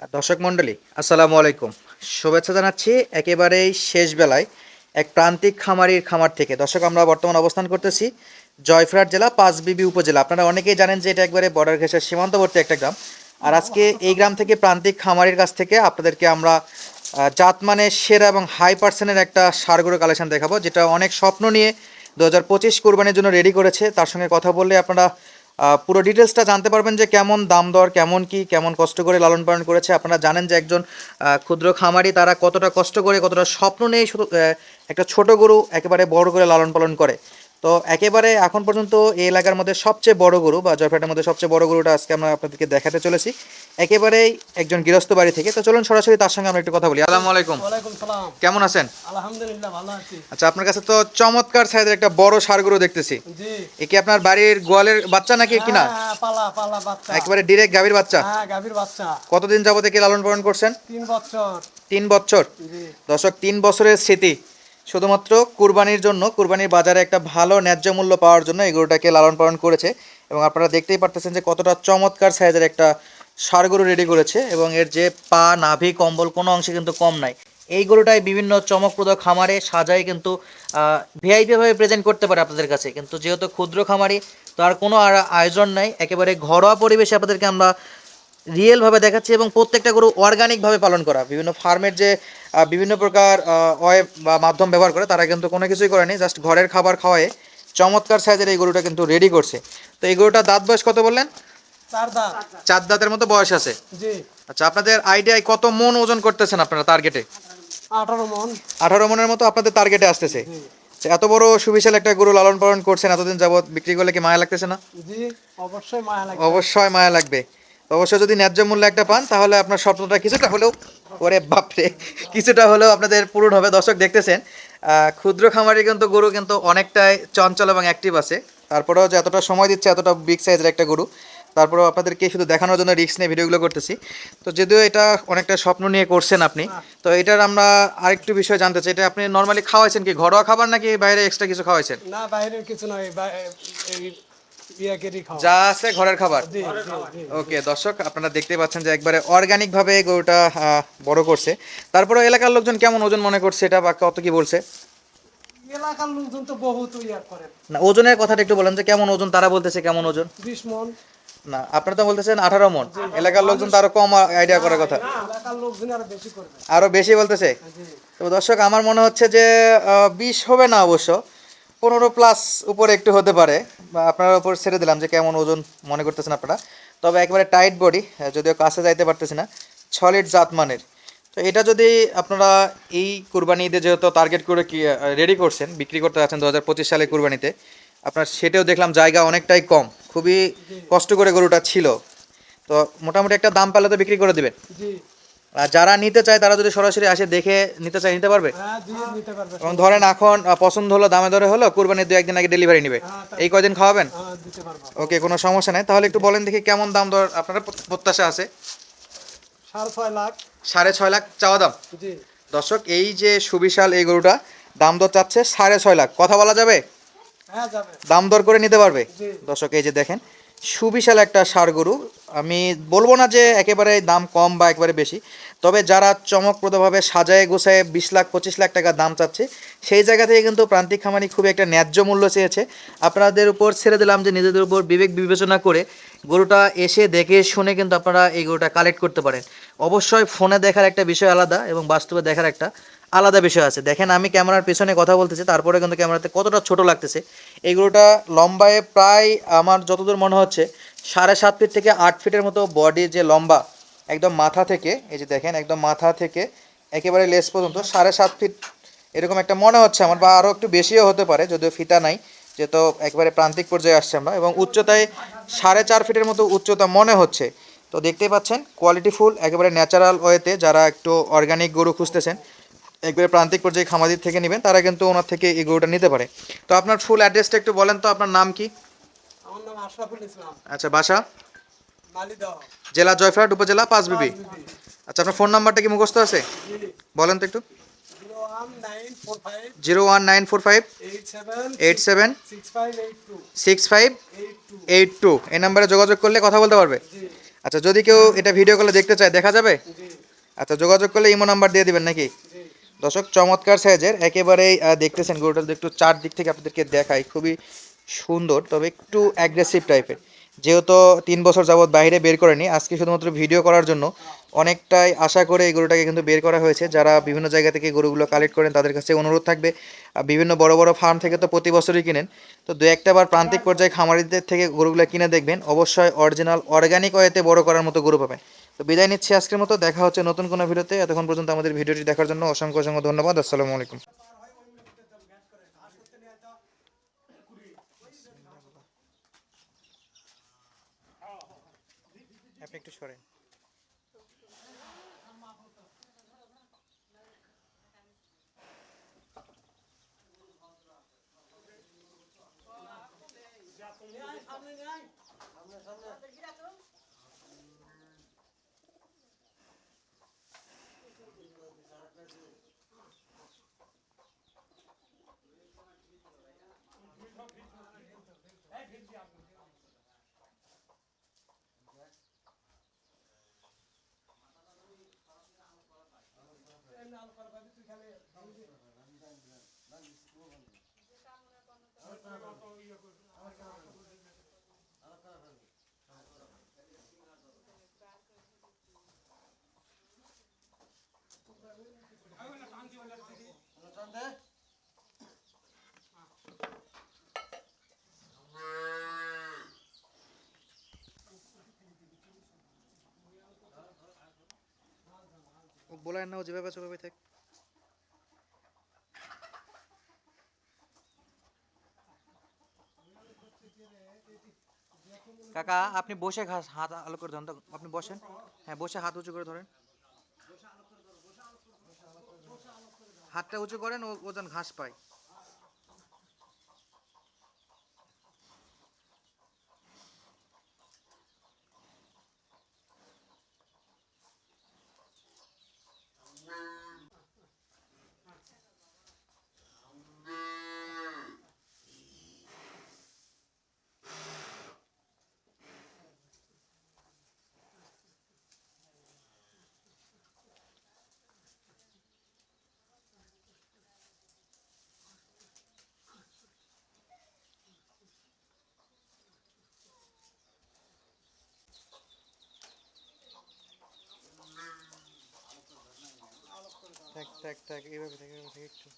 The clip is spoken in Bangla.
দর্শক মণ্ডলী, আসসালামু আলাইকুম। শুভেচ্ছা জানাচ্ছি একেবারেই শেষ বেলায় এক প্রান্তিক খামারির খামার থেকে। দর্শক, আমরা বর্তমান অবস্থান করতেছি জয়ফ্রাট জেলা, পাঁচবিবি উপজেলা। আপনারা অনেকেই জানেন যে এটা একবারে বর্ডার ঘেঁষার সীমান্তবর্তী একটা গ্রাম। আর আজকে এই গ্রাম থেকে প্রান্তিক খামারির কাছ থেকে আপনাদেরকে আমরা জাতমানের সেরা এবং হাই পার্সেন্টের একটা সারগুলো কালেকশন দেখাবো, যেটা অনেক স্বপ্ন নিয়ে দু হাজার পঁচিশ কোরবানির জন্য রেডি করেছে। তার সঙ্গে কথা বললে আপনারা পুরো ডিটেলসটা জানতে পারবেন যে কেমন দাম দর, কেমন কি, কেমন কষ্ট করে লালন পালন করেছে। আপনারা জানেন যে একজন ক্ষুদ্র খামারি, তারা কতটা কষ্ট করে, কতটা স্বপ্ন নেই শুধু একটা ছোট গরু একেবারে বড় করে লালন পালন করে। তো একেবারে এখন পর্যন্ত এই এলাকার মধ্যে সবচেয়ে বড় গরু বা জয়ফ্রাটের মধ্যে সবচেয়ে বড় গরুটা আজকে আমরা আপনাদেরকে দেখাতে চলেছি। একেবারেই একজন গৃহস্থ বাড়ি থেকে। তো চলুন সরাসরি তার সঙ্গে আমরা একটু কথা বলি। আসসালামু আলাইকুম। কেমন আছেন? আলহামদুলিল্লাহ ভালো আছি। আচ্ছা আপনার কাছে তো চমৎকার সাইজের একটা বড় সার গরু দেখতেছি। জি। এ কি আপনার বাড়ির গোয়ালের বাচ্চা নাকি কিনা? হ্যাঁ, পালা পালা বাচ্চা। একেবারে ডিরেক্ট গাভীর বাচ্চা? হ্যাঁ গাভীর বাচ্চা। কতদিন যাবত একে লালন পালন করছেন? তিন বছর। তিন বছর। দর্শক তিন বছরের স্মৃতি। শুধুমাত্র কুরবানির জন্য, কুরবানির বাজারে একটা ভালো ন্যায্য মূল্য পাওয়ার জন্য এই গরুটাকে লালন পালন করেছে। এবং আপনারা দেখতেই পারতেছেন যে কতটা চমৎকার সাইজের একটা ষাড় গরু রেডি করেছে এবং এর যে পা, নাভি, কম্বল কোনো অংশে কিন্তু কম নাই। এই গরুটাই বিভিন্ন চমকপ্রদ খামারে সাজাই কিন্তু ভিআইপিভাবে প্রেজেন্ট করতে পারে আপনাদের কাছে। কিন্তু যেহেতু ক্ষুদ্র খামারি তার কোনো আর আয়োজন নাই। একেবারে ঘরোয়া পরিবেশে আপনাদেরকে আমরা রিয়েলভাবে দেখাচ্ছি এবং প্রত্যেকটা গরু অর্গানিকভাবে পালন করা। বিভিন্ন ফার্মের যে বিভিন্ন প্রকার ওয়েব বা মাধ্যম ব্যবহার করে তারা কিন্তু কোনো কিছুই করেনি জাস্ট ঘরের খাবার খাওয়ায় চমৎকার সাইজের এই গরুটা কিন্তু রেডি করছে। তো এই গরুটা দাঁত বয়স কত বললেন? চার দাঁত। চার দাঁতের মতো বয়স আছে। আচ্ছা আপনাদের আইডিয়ায় কত মন ওজন করতেছেন আপনারা টার্গেটে আঠারো মনের মতো আপনাদের টার্গেটে আসতেছে। আচ্ছা, এত বড় সুবিশাল একটা গরু লালন পালন করছেন এতদিন যাবত বিক্রি করলে কি মায়া লাগতেছে না? অবশ্যই মায়া লাগে অবশ্যই মায়া লাগবে। অবশ্যই যদি ন্যায্য মূল্য একটা পান, তাহলে আপনার স্বপ্নটা কিছুটা হলেও, ওরে বাপরে, কিছুটা হলেও আপনাদের পূরণ হবে। দর্শক দেখতেছেন ক্ষুদ্র খামারে কিন্তু গরু কিন্তু অনেকটাই চঞ্চল এবং অ্যাক্টিভ আছে। তারপরেও যে এতটা সময় দিচ্ছে, এতটা বিগ সাইজের একটা গরু, তারপরেও আপনাদেরকে শুধু দেখানোর জন্য রিস্ক নিয়ে ভিডিওগুলো করতেছি। তো যদিও এটা অনেকটা স্বপ্ন নিয়ে করছেন আপনি, তো এটার আমরা আরেকটু বিষয় জানতে চাই। এটা আপনি নর্মালি খাওয়াইছেন কি, ঘরোয়া খাবার নাকি বাইরে এক্সট্রা কিছু খাওয়াইছেন? না, বাইরের কিছু নয় যা আছে ঘরের খাবার? ওকে দর্শক আপনারা দেখতে পাচ্ছেন যে একবারে অর্গানিক ভাবে গরুটা বড় করছে। তারপরে এলাকার লোকজন কেমন ওজন মনে করছে এটা বা কত কি বলছে? এলাকার লোকজন তো বহুত ইয়া করে। না ওজনের কথাটা একটু বলেন যে কেমন ওজন তারা বলতেছে কেমন ওজন? মন। না আপনারা তো বলতেছেন মন। এলাকার লোকজন তো আরও কম আইডিয়া করার কথা। এলাকার লোকজন আরও বেশি করবে। আরও বেশি বলতেছে? তো দর্শক আমার মনে হচ্ছে যে বিশ হবে না অবশ্য। পনেরো প্লাস উপরে একটু হতে পারে বা আপনার উপর ছেড়ে দিলাম যে কেমন ওজন মনে করতেছেন আপনারা। তবে একবারে টাইট বডি যদিও কাছে যাইতে পারতেছি না ছলিড জাত মানের। তো এটা যদি আপনারা এই কুরবানি ঈদে যেহেতু টার্গেট করে কি রেডি করছেন বিক্রি করতে যাচ্ছেন দু হাজার পঁচিশ সালে কুরবানিতে আপনার সেটাও দেখলাম জায়গা অনেকটাই কম খুবই কষ্ট করে গরুটা ছিল। তো মোটামুটি একটা দাম পেলে তো বিক্রি করে দিবেন। যারা নিতে চায় তারা যদি সরাসরি আসে দেখে নিতে চায় নিতে পারবে? হ্যাঁ এবং ধরেন এখন পছন্দ হলো দামে দরে হলো কুরবানির দু একদিন আগে ডেলিভারি নেবে। হ্যাঁ, এই কয়দিন খাওয়াবেন? হ্যাঁ ওকে কোনো সমস্যা নেই। তাহলে একটু বলেন দেখি কেমন দাম দর আপনার প্রত্যাশা আছে? সাড়ে ছয় লাখ। চাওয়া দাম? দর্শক এই যে সুবিশাল এই গরুটা দাম দর চাচ্ছে সাড়ে ছয় লাখ। কথা বলা যাবে? হ্যাঁ দাম দর করে নিতে পারবে? দর্শক এই যে দেখেন সুবিশাল একটা সার গরু আমি বলব না যে একেবারে দাম কম বা একেবারে বেশি। তবে যারা চমকপ্রদভাবে সাজায় গোছায় বিশ লাখ, পঁচিশ লাখ টাকা দাম চাচ্ছে, সেই জায়গা থেকে কিন্তু প্রান্তিক খামারি খুব একটা ন্যায্য মূল্য চেয়েছে। আপনাদের উপর ছেড়ে দিলাম যে নিজেদের উপর বিবেক বিবেচনা করে গরুটা এসে দেখে শুনে কিন্তু আপনারা এই গরুটা কালেক্ট করতে পারেন। অবশ্যই ফোনে দেখার একটা বিষয় আলাদা এবং বাস্তবে দেখার একটা আলাদা বিষয় আছে। দেখেন, আমি ক্যামেরার পেছনে কথা বলতেছি, তারপরে কিন্তু ক্যামেরাতে কতটা ছোট লাগতেছে। এই গরুটা লম্বায় প্রায় আমার যতদূর মনে হচ্ছে, সাড়ে সাত ফিট থেকে আট ফিটের মতো বডি যে লম্বা একদম মাথা থেকে এই যে দেখেন একদম মাথা থেকে একেবারে লেস পর্যন্ত সাড়ে সাত ফিট এরকম একটা মনে হচ্ছে আমার বা আরও একটু বেশিও হতে পারে যদিও ফিতা নাই যেহেতু একবারে প্রান্তিক পর্যায়ে আসছে আমরা এবং উচ্চতায় সাড়ে চার ফিটের মতো উচ্চতা মনে হচ্ছে। তো দেখতেই পাচ্ছেন কোয়ালিটি ফুল একেবারে ন্যাচারাল ওয়েতে যারা একটু অর্গানিক গরু খুঁজতেছেন একবারে প্রান্তিক পর্যায়ে খামাদির থেকে নেবেন তারা কিন্তু ওনার থেকে এই গরুটা নিতে পারে। তো আপনার ফুল অ্যাড্রেসটা একটু বলেন তো আপনার নাম কি? আমার নাম আশরাফুল ইসলাম। আচ্ছা বাসা? জেলা জয়ফ্রাট উপজেলা পাঁচবিবি আচ্ছা আপনার ফোন নাম্বারটা কি মুখস্থ আছে? বলেন তো একটু। Zero one nine four five. Eight seven six five, eight two. এই নাম্বারে যোগাযোগ করলে কথা বলতে পারবে। আচ্ছা যদি কেউ এটা ভিডিও কলে দেখতে চায়, দেখা যাবে? আচ্ছা যোগাযোগ করলে ইমো নাম্বার দিয়ে দিবেন নাকি? দর্শক, চমৎকার সাইজের, একেবারেই দেখতেছেন গরুটা একটু চার দিক থেকে আপনাদেরকে দেখাই, খুবই সুন্দর, তবে একটু অ্যাগ্রেসিভ টাইপের যেহেতু তিন বছর যাবৎ বাইরে বের করেনি, আজকে শুধুমাত্র ভিডিও করার জন্য অনেকটাই আশা করে এই গরুটাকে কিন্তু বের করা হয়েছে। যারা বিভিন্ন জায়গা থেকে গরুগুলো কালেক্ট করেন, তাদের কাছে অনুরোধ থাকবে। বিভিন্ন বড় বড় ফার্ম থেকে তো প্রতি বছরই কিনেন। তো দু একটা বার প্রান্তিক পর্যায়ে খামারিদের থেকে গরুগুলো কিনে দেখবেন। অবশ্যই অরিজিনাল অর্গানিক ওয়েতে বড় করার মতো গরু পাবেন। তো বিদায় নিচ্ছি আজকের মতো। দেখা হচ্ছে নতুন কোনো ভিডিওতে। এতক্ষণ পর্যন্ত আমাদের ভিডিওটি দেখার জন্য অসংখ্য অসংখ্য ধন্যবাদ। আসসালামু আলাইকুম। আপনি একটু সরেন। বলার না ও যেভাবে আছে ওভাবে থাক। কাকা, আপনি বসে ঘাস, হাত আলো করে ধরেন আপনি বসেন। হ্যাঁ বসে হাত উঁচু করে ধরেন। হাতটা উঁচু করেন, ও ওজন ঘাস পায় থাক থাক থাক এইভাবে থাক এইভাবে থাক একটু।